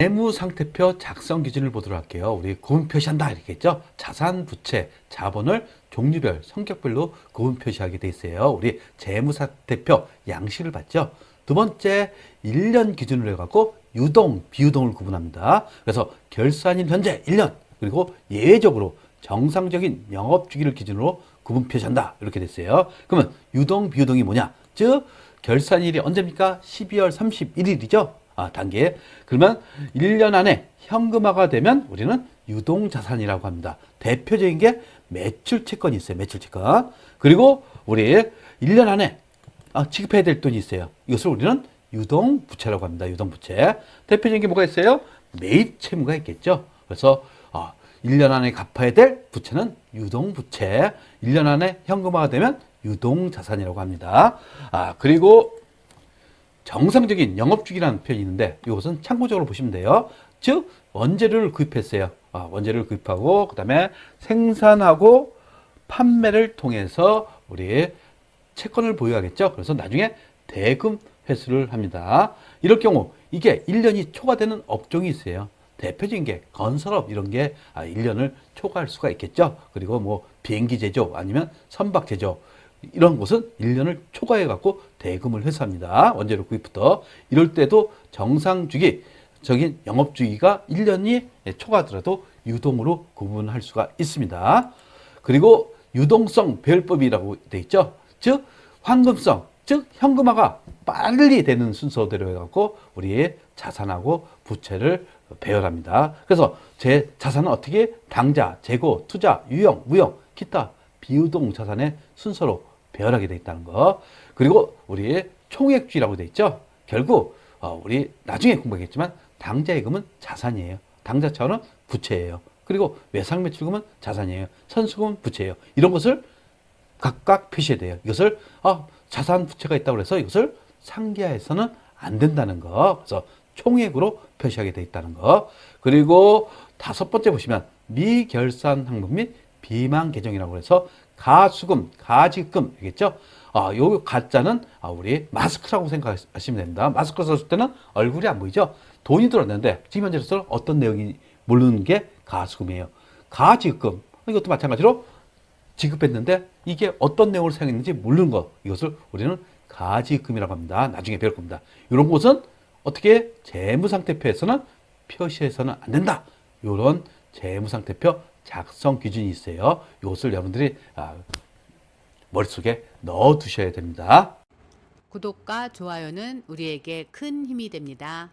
재무상태표 작성 기준을 보도록 할게요. 우리 구분 표시한다 이렇게 했죠. 자산, 부채, 자본을 종류별, 성격별로 구분 표시하게 돼 있어요. 우리 재무상태표 양식을 봤죠. 두 번째, 1년 기준으로 해갖고 유동, 비유동을 구분합니다. 그래서 결산일 현재 1년, 그리고 예외적으로 정상적인 영업 주기를 기준으로 구분 표시한다. 이렇게 됐어요. 그러면 유동, 비유동이 뭐냐? 즉, 결산일이 언제입니까? 12월 31일이죠. 아, 단계. 그러면 1년 안에 현금화가 되면 우리는 유동자산이라고 합니다. 대표적인 게 매출 채권이 있어요. 매출 채권. 그리고 우리 1년 안에 아, 지급해야 될 돈이 있어요. 이것을 우리는 유동부채라고 합니다. 유동부채. 대표적인 게 뭐가 있어요? 매입 채무가 있겠죠. 그래서 아, 1년 안에 갚아야 될 부채는 유동부채. 1년 안에 현금화가 되면 유동자산이라고 합니다. 아, 그리고 정상적인 영업주기라는 표현이 있는데 이것은 참고적으로 보시면 돼요. 즉 원재료를 구입했어요. 아, 원재료를 구입하고 그 다음에 생산하고 판매를 통해서 우리 채권을 보유하겠죠. 그래서 나중에 대금 회수를 합니다. 이럴 경우 이게 1년이 초과되는 업종이 있어요. 대표적인 게 건설업 이런 게 아, 1년을 초과할 수가 있겠죠. 그리고 뭐 비행기 제조 아니면 선박 제조 이런 곳은 1년을 초과해 갖고 대금을 회수합니다. 원재료 구입부터. 이럴 때도 정상 주기 적인 영업 주기가 1년이 초과하더라도 유동으로 구분할 수가 있습니다. 그리고 유동성 배열법이라고 돼 있죠. 즉 황금성, 즉 현금화가 빨리 되는 순서대로 해갖고 우리 자산하고 부채를 배열합니다. 그래서 제 자산은 어떻게 당자, 재고, 투자, 유형, 무형, 기타 비유동 자산의 순서로 배열하게 돼 있다는 거. 그리고 우리 총액주의라고 돼 있죠. 결국 어, 우리 나중에 공부하겠지만 당자예금은 자산이에요. 당자차원은 부채예요. 그리고 외상 매출금은 자산이에요. 선수금은 부채예요. 이런 것을 각각 표시해야 돼요. 이것을 아, 자산 부채가 있다고 해서 이것을 상기하해서는 안 된다는 거. 그래서 총액으로 표시하게 돼 있다는 거. 그리고 다섯 번째 보시면 미결산 항목 및 비만 계정이라고 해서 가수금, 가지금 이겠죠? 아, 요 가짜는 아, 우리 마스크라고 생각하시면 됩니다. 마스크 썼을 때는 얼굴이 안 보이죠? 돈이 들어왔는데 지금 현재로서 어떤 내용이 모르는 게 가수금이에요. 가지금 이것도 마찬가지로 지급했는데 이게 어떤 내용을 사용했는지 모르는 것 이것을 우리는 가지금이라고 합니다. 나중에 배울 겁니다. 이런 것은 어떻게 재무상태표에서는 표시해서는 안 된다. 이런 재무상태표 작성 기준이 있어요. 이것을 여러분들이 아, 머릿속에 넣어 두셔야 됩니다. 구독과 좋아요는 우리에게 큰 힘이 됩니다.